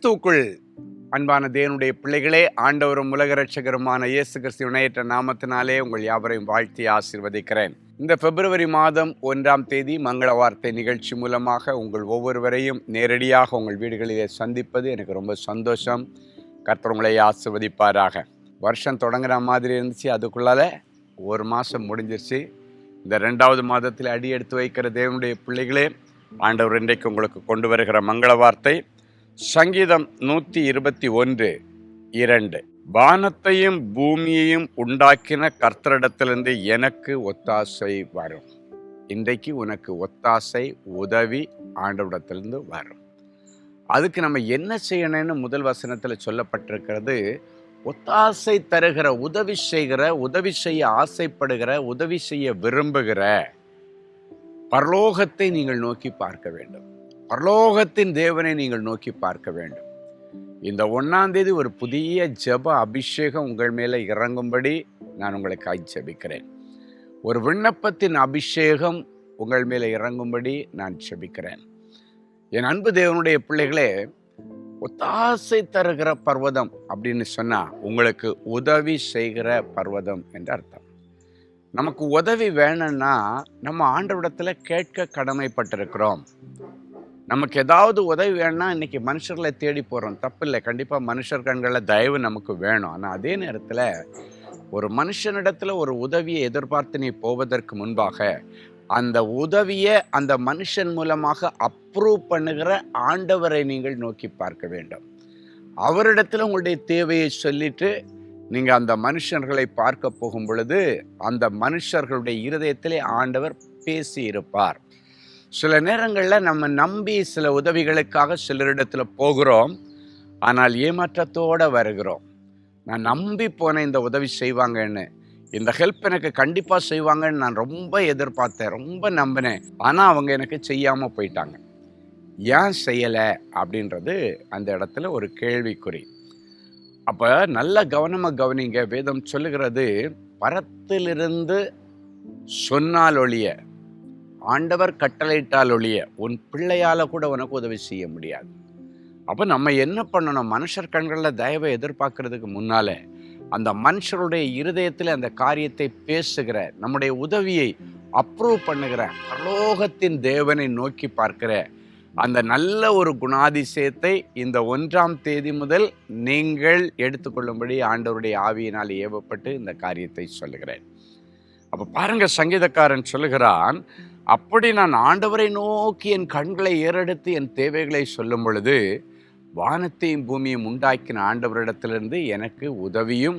கிறிஸ்துவுக்குள் அன்பான தேவனுடைய பிள்ளைகளே ஆண்டவரும் உலக ரட்சகருமான இயேசு கிறிஸ்து இணையற்ற நாமத்தினாலே உங்கள் யாவரையும் வாழ்த்தி ஆசிர்வதிக்கிறேன். இந்த பிப்ரவரி மாதம் ஒன்றாம் தேதி மங்கள வார்த்தை நிகழ்ச்சி மூலமாக உங்கள் ஒவ்வொருவரையும் நேரடியாக உங்கள் வீடுகளிலே சந்திப்பது எனக்கு ரொம்ப சந்தோஷம். கர்த்தர் உங்களை ஆசிர்வதிப்பாராக. வருஷம் தொடங்குற மாதிரி இருந்துச்சு அதுக்குள்ளால ஒரு மாதம் முடிஞ்சிருச்சு. இந்த ரெண்டாவது மாதத்தில் அடி எடுத்து வைக்கிற தேவனுடைய பிள்ளைகளே ஆண்டவர் இன்றைக்கு உங்களுக்கு கொண்டு வருகிற மங்கள வார்த்தை. சங்கீதம் நூற்றி இருபத்தி ஒன்று இரண்டு. வானத்தையும் பூமியையும் உண்டாக்கின கர்த்தரிடத்திலிருந்து எனக்கு ஒத்தாசை வரும். இன்றைக்கு உனக்கு ஒத்தாசை உதவி ஆண்டவிடத்திலிருந்து வரும். அதுக்கு நம்ம என்ன செய்யணும்னு முதல் வசனத்தில் சொல்லப்பட்டிருக்கிறது ஒத்தாசை தருகிற உதவி செய்கிற உதவி செய்ய ஆசைப்படுகிற உதவி செய்ய விரும்புகிற பரலோகத்தை நீங்கள் நோக்கி பார்க்க வேண்டும். பரலோகத்தின் தேவனை நீங்கள் நோக்கி பார்க்க வேண்டும். இந்த ஒன்றாம் தேதி ஒரு புதிய ஜெப அபிஷேகம் உங்கள் மேலே இறங்கும்படி நான் உங்களுக்காய் ஜபிக்கிறேன். ஒரு விண்ணப்பத்தின் அபிஷேகம் உங்கள் மேலே இறங்கும்படி நான் ஜபிக்கிறேன். என் அன்பு தேவனுடைய பிள்ளைகளே ஒத்தாசை தருகிற பர்வதம் அப்படின்னு சொன்னால் உங்களுக்கு உதவி செய்கிற பர்வதம் என்று அர்த்தம். நமக்கு உதவி வேணும்னா நம்ம ஆண்டவிடத்தில் கேட்க கடமைப்பட்டிருக்கிறோம். நமக்கு ஏதாவது உதவி வேணும்னா இன்றைக்கி மனுஷர்களை தேடி போகிறோம் தப்பு இல்லை கண்டிப்பாக மனுஷர் கண்களில் தயவு நமக்கு வேணும். ஆனால் அதே நேரத்தில் ஒரு மனுஷனிடத்தில் ஒரு உதவியை எதிர்பார்த்து நீ போவதற்கு முன்பாக அந்த உதவியை அந்த மனுஷன் மூலமாக அப்ரூவ் பண்ணுகிற ஆண்டவரை நீங்கள் நோக்கி பார்க்க வேண்டும். அவரிடத்தில் உங்களுடைய தேவையை சொல்லிட்டு நீங்கள் அந்த மனுஷர்களை பார்க்க போகும் பொழுது அந்த மனுஷர்களுடைய இருதயத்திலே ஆண்டவர் பேசியிருப்பார் சில நேரங்களில் நம்ம நம்பி சில உதவிகளுக்காக சிலரிடத்தில் போகிறோம். ஆனால் ஏமாற்றத்தோடு வருகிறோம். நான் நம்பி போனேன் இந்த உதவி செய்வாங்கன்னு இந்த ஹெல்ப் எனக்கு கண்டிப்பாக செய்வாங்கன்னு நான் ரொம்ப எதிர்பார்த்தேன் ரொம்ப நம்பினேன். ஆனால் அவங்க எனக்கு செய்யாமல் போயிட்டாங்க. ஏன் செய்யலை அப்படின்றது அந்த இடத்துல ஒரு கேள்விக்குறி. அப்போ நல்ல கவனமாக கவனிங்க. வேதம் சொல்லுகிறது பரத்திலிருந்து சொன்னால் ஒழிய ஆண்டவர் கட்டளையிட்டால் ஒழிய உன் பிள்ளையால் கூட உனக்கு உதவி செய்ய முடியாது. அப்போ நம்ம என்ன பண்ணணும்? மனுஷர் கண்களில் தயவை எதிர்பார்க்கறதுக்கு முன்னால அந்த மனுஷருடைய இருதயத்தில் அந்த காரியத்தை பேசுகிற நம்முடைய உதவியை அப்ரூவ் பண்ணுகிற பரலோகத்தின் தேவனை நோக்கி பார்க்கிற அந்த நல்ல ஒரு குணாதிசயத்தை இந்த ஒன்றாம் தேதி முதல் நீங்கள் எடுத்துக்கொள்ளும்படி ஆண்டவருடைய ஆவியினால் ஏவப்பட்டு இந்த காரியத்தை சொல்லுகிறேன். அப்போ பாருங்க சங்கீதக்காரன் சொல்லுகிறான் அப்படி நான் ஆண்டவரை நோக்கி என் கண்களை ஏறெடுத்து என் தேவைகளை சொல்லும் பொழுது வானத்தையும் பூமியும் உண்டாக்கின ஆண்டவரிடத்திலிருந்து எனக்கு உதவியும்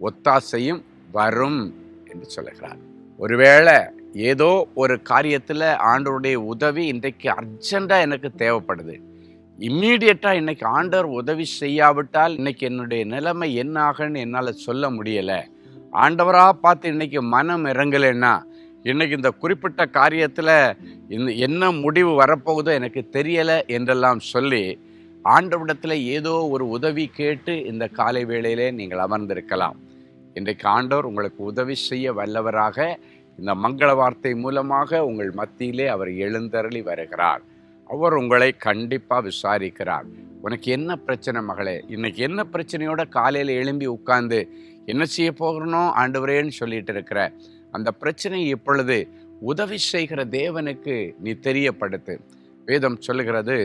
ஒத்தாசையும் வரும் என்று சொல்லுகிறார். ஒருவேளை ஏதோ ஒரு காரியத்தில் ஆண்டவருடைய உதவி இன்றைக்கு அர்ஜெண்ட்டாக எனக்கு தேவைப்படுது. இம்மீடியட்டாக இன்றைக்கி ஆண்டவர் உதவி செய்யாவிட்டால் இன்னைக்கு என்னுடைய நிலைமை என்ன ஆகுன்னு என்னால் சொல்ல முடியலை. ஆண்டவராக பார்த்து இன்றைக்கி மனம் இறங்கலைன்னா இன்றைக்கி இந்த குறிப்பிட்ட காரியத்தில் இந்த என்ன முடிவு வரப்போகுதோ எனக்கு தெரியலை என்றெல்லாம் சொல்லி ஆண்டவிடத்தில் ஏதோ ஒரு உதவி கேட்டு இந்த காலை வேளையிலே நீங்கள் அமர்ந்திருக்கலாம். இன்றைக்கு ஆண்டவர் உங்களுக்கு உதவி செய்ய வல்லவராக இந்த மங்கள வார்த்தை மூலமாக உங்கள் மத்தியிலே அவர் எழுந்தருளி வருகிறார். அவர் உங்களை கண்டிப்பாக விசாரிக்கிறார். உனக்கு என்ன பிரச்சனை மகளே? இன்னைக்கு என்ன பிரச்சனையோட காலையில் எழும்பி உட்காந்து என்ன செய்ய போகிறனோ ஆண்டவரேன்னு சொல்லிட்டு இருக்கிற அந்த பிரச்சனை இப்பொழுது உதவி செய்கிற தேவனுக்கு நீ தெரியப்படுத்து. வேதம் சொல்லுகிறது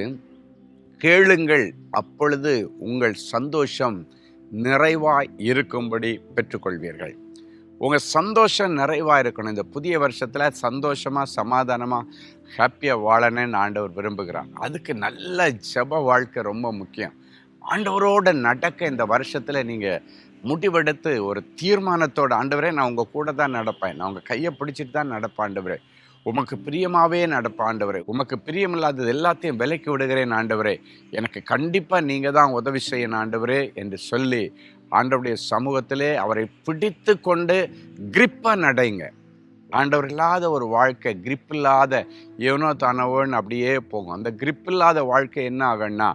கேளுங்கள் அப்பொழுது உங்கள் சந்தோஷம் நிறைவாய் இருக்கும்படி பெற்றுக்கொள்வீர்கள். உங்கள் சந்தோஷம் நிறைவாக இருக்கணும். இந்த புதிய வருஷத்தில் சந்தோஷமாக சமாதானமாக ஹாப்பியாக வாழணும்னு ஆண்டவர் விரும்புகிறார். அதுக்கு நல்ல ஜப வாழ்க்கை ரொம்ப முக்கியம். ஆண்டவரோட நடக்க இந்த வருஷத்தில் நீங்கள் முடிவெடுத்து ஒரு தீர்மானத்தோட ஆண்டவரே நான் உங்கள் கூட தான் நடப்பேன். நான் உங்கள் கையை பிடிச்சிட்டு தான் நடப்பாண்டவரே உமக்கு பிரியமாகவே நடப்பேன் ஆண்டவரே. உமக்கு பிரியமில்லாதது எல்லாத்தையும் விலைக்கு விடுகிறேன் ஆண்டவரே. எனக்கு கண்டிப்பாக நீங்கள் தான் உதவி செய்யணும் ஆண்டவரே என்று சொல்லி ஆண்டவருடைய சமூகத்திலே அவரை பிடித்து கொண்டு கிரிப்பாக நடைங்க. ஆண்டவர் இல்லாத ஒரு வாழ்க்கை கிரிப் இல்லாத எவனோ தானவன் அப்படியே போகும். அந்த கிரிப் இல்லாத வாழ்க்கை என்ன ஆகும்னா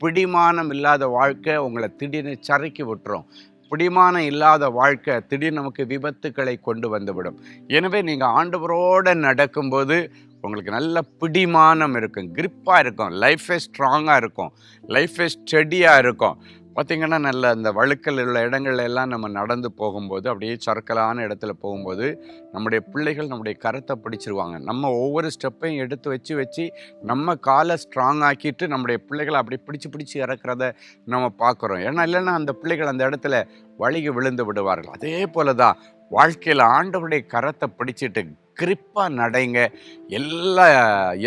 பிடிமானம் இல்லாத வாழ்க்கை உங்களை திடீர்னு சறுக்கி விட்டுரும். பிடிமானம் இல்லாத வாழ்க்கை திடீர் நமக்கு விபத்துக்களை கொண்டு வந்துவிடும். எனவே நீங்கள் ஆண்டவரோடு நடக்கும்போது உங்களுக்கு நல்ல பிடிமானம் இருக்கும். கிரிப்பாக இருக்கும். லைஃபே ஸ்ட்ராங்காக இருக்கும். லைஃபே ஸ்டெடியாக இருக்கும். பார்த்திங்கன்னா நல்ல அந்த வழுக்கல் உள்ள இடங்கள்ல எல்லாம் நம்ம நடந்து போகும்போது அப்படியே சறுக்கலான இடத்துல போகும்போது நம்முடைய பிள்ளைகள் நம்முடைய கரத்தை பிடிச்சிருவாங்க. நம்ம ஒவ்வொரு ஸ்டெப்பையும் எடுத்து வச்சு வச்சு நம்ம காலை ஸ்ட்ராங் ஆக்கிட்டு நம்முடைய பிள்ளைகளை அப்படி பிடிச்சி பிடிச்சி இறக்குறத நம்ம பார்க்குறோம் ஏன்னா இல்லைன்னா அந்த பிள்ளைகள் அந்த இடத்துல வழிகி விழுந்து விடுவார்கள். அதே போல தான் வாழ்க்கையில் ஆண்டவருடைய கரத்தை பிடிச்சிட்டு கிரிப்பாக நடைங்க. எல்லா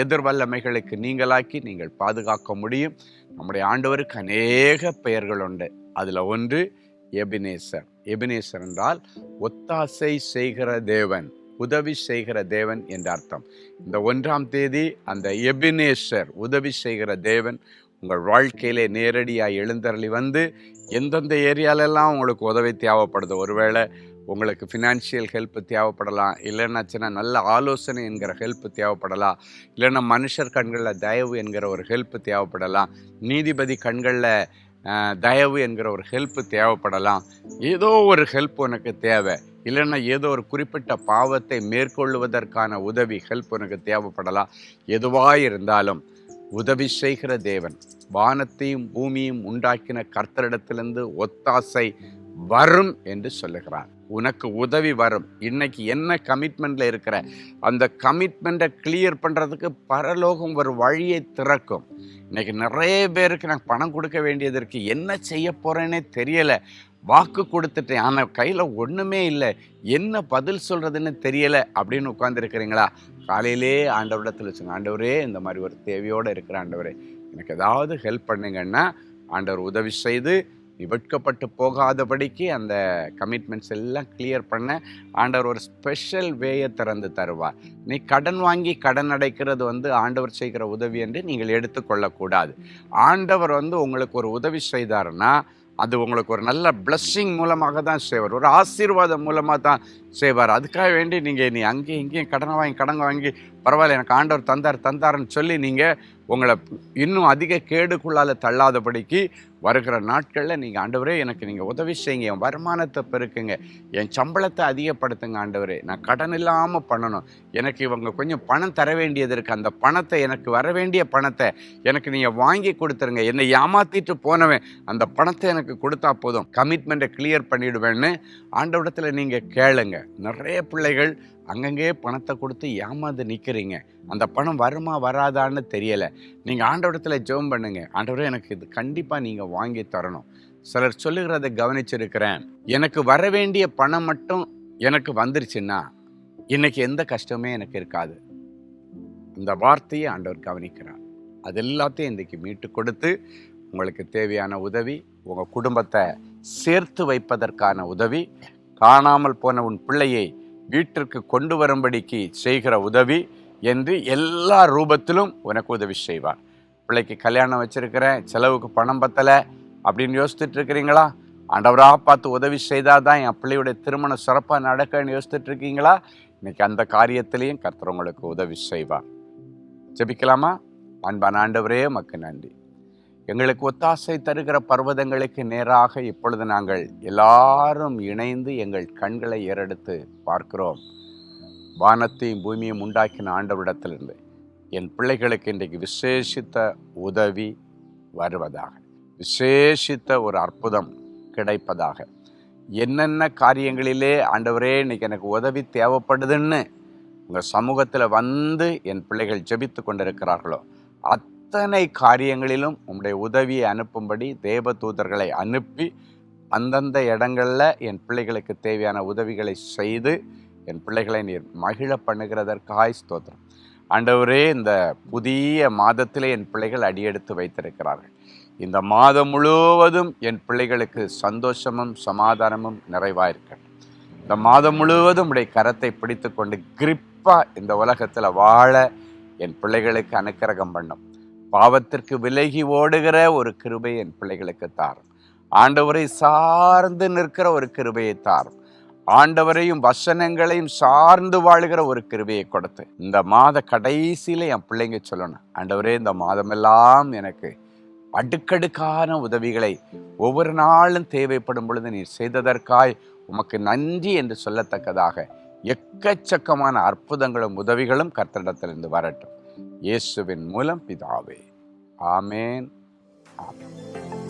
எதிர்வல்லமைகளுக்கு நீங்களாக்கி நீங்கள் பாதுகாக்க முடியும். நம்முடைய ஆண்டவருக்கு அநேக பெயர்கள் உண்டு. அதில் ஒன்று எபினேசர். எபினேசர் என்றால் ஒத்தாசை செய்கிற தேவன் உதவி செய்கிற தேவன் என்ற அர்த்தம். இந்த ஒன்றாம் தேதி அந்த எபினேசர் உதவி செய்கிற தேவன் உங்கள் வாழ்க்கையிலே நேரடியாக எழுந்தருளி வந்து எந்தெந்த ஏரியாலெல்லாம் உங்களுக்கு உதவி தேவைப்படுது? ஒருவேளை உங்களுக்கு ஃபினான்ஷியல் ஹெல்ப் தேவைப்படலாம். இல்லைன்னாச்சுன்னா நல்ல ஆலோசனை என்கிற ஹெல்ப் தேவைப்படலாம். இல்லைன்னா மனுஷர் கண்களில் தயவு என்கிற ஒரு ஹெல்ப் தேவைப்படலாம். நீதிபதி கண்களில் தயவு என்கிற ஒரு ஹெல்ப் தேவைப்படலாம். ஏதோ ஒரு ஹெல்ப் உனக்கு தேவை. இல்லைன்னா ஏதோ ஒரு குறிப்பிட்ட பாவத்தை மேற்கொள்வதற்கான உதவி ஹெல்ப் உனக்கு தேவைப்படலாம். எதுவாக இருந்தாலும் உதவி செய்கிற தேவன். வானத்தையும் பூமியும் உண்டாக்கின கர்த்தரிடத்திலிருந்து ஒத்தாசை வரும் என்று சொல்லுகிறார். உனக்கு உதவி வரும். இன்னைக்கு என்ன கமிட்மெண்ட்ல இருக்கிற? அந்த கமிட்மெண்ட்டை கிளியர் பண்ணுறதுக்கு பரலோகம் ஒரு வழியை திறக்கும். இன்னைக்கு நிறைய பேருக்கு நான் பணம் கொடுக்க வேண்டியது இருக்கு. என்ன செய்ய போறேனே தெரியல. வாக்கு கொடுத்துட்டேன். ஆனால் கையில் ஒன்றுமே இல்லை. என்ன பதில் சொல்கிறதுன்னு தெரியலை அப்படின்னு உட்காந்துருக்கிறீங்களா காலையிலே ஆண்டவரிடத்தில் வச்சுங்க ஆண்டவரே இந்த மாதிரி ஒரு தேவையோடு இருக்கிற ஆண்டவரே எனக்கு ஏதாவது ஹெல்ப் பண்ணுங்கன்னா ஆண்டவர் உதவி செய்து வெட்கப்பட்டு போகாதபடிக்கு அந்த கமிட்மெண்ட்ஸ் எல்லாம் கிளியர் பண்ண ஆண்டவர் ஒரு ஸ்பெஷல் வேயை திறந்து தருவார். நீ கடன் வாங்கி கடன் அடைக்கிறது வந்து ஆண்டவர் செய்கிற உதவி என்று நீங்கள் எடுத்துக்கொள்ளக்கூடாது ஆண்டவர் வந்து உங்களுக்கு ஒரு உதவி செய்தாருன்னா அது உங்களுக்கு ஒரு நல்ல பிளஸ்ஸிங் மூலமாக தான் செய்வார். ஒரு ஆசீர்வாதம் மூலமாக தான் செய்வார். அதுக்காக வேண்டி நீங்கள் நீ அங்கேயும் இங்கேயும் கடன் வாங்கி கடன் வாங்கி பரவாயில்ல எனக்கு ஆண்டவர் தந்தார் தந்தாருன்னு சொல்லி நீங்கள் உங்களை இன்னும் அதிக கேடுக்குள்ளால் தள்ளாதபடிக்கு வருகிற நாட்களில் நீங்கள் ஆண்டவரே எனக்கு நீங்கள் உதவி செய்யுங்க என் வருமானத்தை பெருக்குங்க என் சம்பளத்தை அதிகப்படுத்துங்க ஆண்டவரே. நான் கடன் இல்லாமல் பண்ணணும். எனக்கு இவங்க கொஞ்சம் பணம் தர வேண்டியது இருக்குது அந்த பணத்தை எனக்கு வர வேண்டிய பணத்தை எனக்கு நீங்கள் வாங்கி கொடுத்துருங்க. என்னை ஏமாற்றிட்டு போனவன் அந்த பணத்தை எனக்கு கொடுத்தா போதும். கமிட்மெண்ட்டை கிளியர் பண்ணிவிடுவேன்னு ஆண்டவடத்தில் நீங்கள் கேளுங்க. நிறைய பிள்ளைகள் அங்கங்கே பணத்தை கொடுத்து ஏமாந்து நிற்கிறீங்க அந்த பணம் வருமா வராதான்னு தெரியலை. நீங்கள் ஆண்டவரத்தில் ஜெபம் பண்ணுங்க. ஆண்டவரே எனக்கு இது கண்டிப்பாக நீங்கள் வாங்கி தரணும். சிலர் சொல்லுகிறத கவனிச்சிருக்கிறேன். எனக்கு வர வேண்டிய பணம் மட்டும் எனக்கு வந்துருச்சுன்னா இன்னைக்கு எந்த கஷ்டமே எனக்கு இருக்காது. இந்த வார்த்தையை ஆண்டவர் கவனிக்கிறார். அது எல்லாத்தையும் இன்றைக்கு மீட்டு கொடுத்து உங்களுக்கு தேவையான உதவி உங்கள் குடும்பத்தை சேர்த்து வைப்பதற்கான உதவி காணாமல் போன உன் பிள்ளையை வீட்டிற்கு கொண்டு வரும்படிக்கு செய்கிற உதவி என்று எல்லா ரூபத்திலும் உனக்கு உதவி செய்வார். பிள்ளைக்கு கல்யாணம் வச்சிருக்கிறேன் செலவுக்கு பணம் பத்தலை அப்படின்னு யோசித்துட்டு இருக்கிறீங்களா? ஆண்டவராக பார்த்து உதவி செய்தால் தான் என் பிள்ளையுடைய திருமணம் சிறப்பாக நடக்கன்னு யோசித்துட்டு இருக்கீங்களா? இன்னைக்கு அந்த காரியத்திலையும் கர்த்தர் உங்களுக்கு உதவி செய்வார். ஜெபிக்கலாமா? அன்பான ஆண்டவரே மக்கு நன்றி. எங்களுக்கு ஒத்தாசை தருகிற பர்வதங்களுக்கு நேராக இப்பொழுது நாங்கள் எல்லாரும் இணைந்து எங்கள் கண்களை ஏறெடுத்து பார்க்கிறோம். வானத்தையும் பூமியும் உண்டாக்கின ஆண்டவரிடத்திலிருந்து என் பிள்ளைகளுக்கு இன்றைக்கு விசேஷித்த உதவி வருவதாக விசேஷித்த ஒரு அற்புதம் கிடைப்பதாக. என்னென்ன காரியங்களிலே ஆண்டவரே இன்னைக்கு எனக்கு உதவி தேவைப்படுதுன்னு உங்கள் சமூகத்தில் வந்து என் பிள்ளைகள் ஜெபித்து கொண்டிருக்கிறார்களோ அத் அத்தனை காரியங்களிலும் உம்முடைய உதவியை அனுப்பும்படி தேவ தூதர்களை அனுப்பி அந்தந்த இடங்களில் என் பிள்ளைகளுக்கு தேவையான உதவிகளை செய்து என் பிள்ளைகளை நீர் மகிழ பண்ணுகிறதற்காய் ஸ்தோத்திரம். ஆண்டவரே இந்த புதிய மாதத்திலே என் பிள்ளைகள் அடியெடுத்து வைத்திருக்கிறார்கள். இந்த மாதம் முழுவதும் என் பிள்ளைகளுக்கு சந்தோஷமும் சமாதானமும் நிறைவாயிருக்கட்டும். இந்த மாதம் முழுவதும் உடைய கரத்தை பிடித்து கொண்டு கிரிப்பாக இந்த உலகத்தில் வாழ என் பிள்ளைகளுக்கு அனுக்கிரகம் பண்ணும். பாவத்திற்கு விலகி ஓடுகிற ஒரு கிருபை என் பிள்ளைகளுக்கு தாரும். ஆண்டவரை சார்ந்து நிற்கிற ஒரு கிருபையை தாரும். ஆண்டவரையும் வசனங்களையும் சார்ந்து வாழுகிற ஒரு கிருபையை கொடுத்து இந்த மாத கடைசியில என் பிள்ளைங்க சொல்லணும் ஆண்டவரே இந்த மாதமெல்லாம் எனக்கு அடுக்கடுக்கான உதவிகளை ஒவ்வொரு நாளும் தேவைப்படும் பொழுது நீர் செய்ததற்காய் உமக்கு நன்றி என்று சொல்லத்தக்கதாக எக்கச்சக்கமான அற்புதங்களும் உதவிகளும் கர்த்தரிடத்திலிருந்து வரட்டும். இயேசுவின் மூலம் பிதாவே. ஆமேன். ஆமேன்.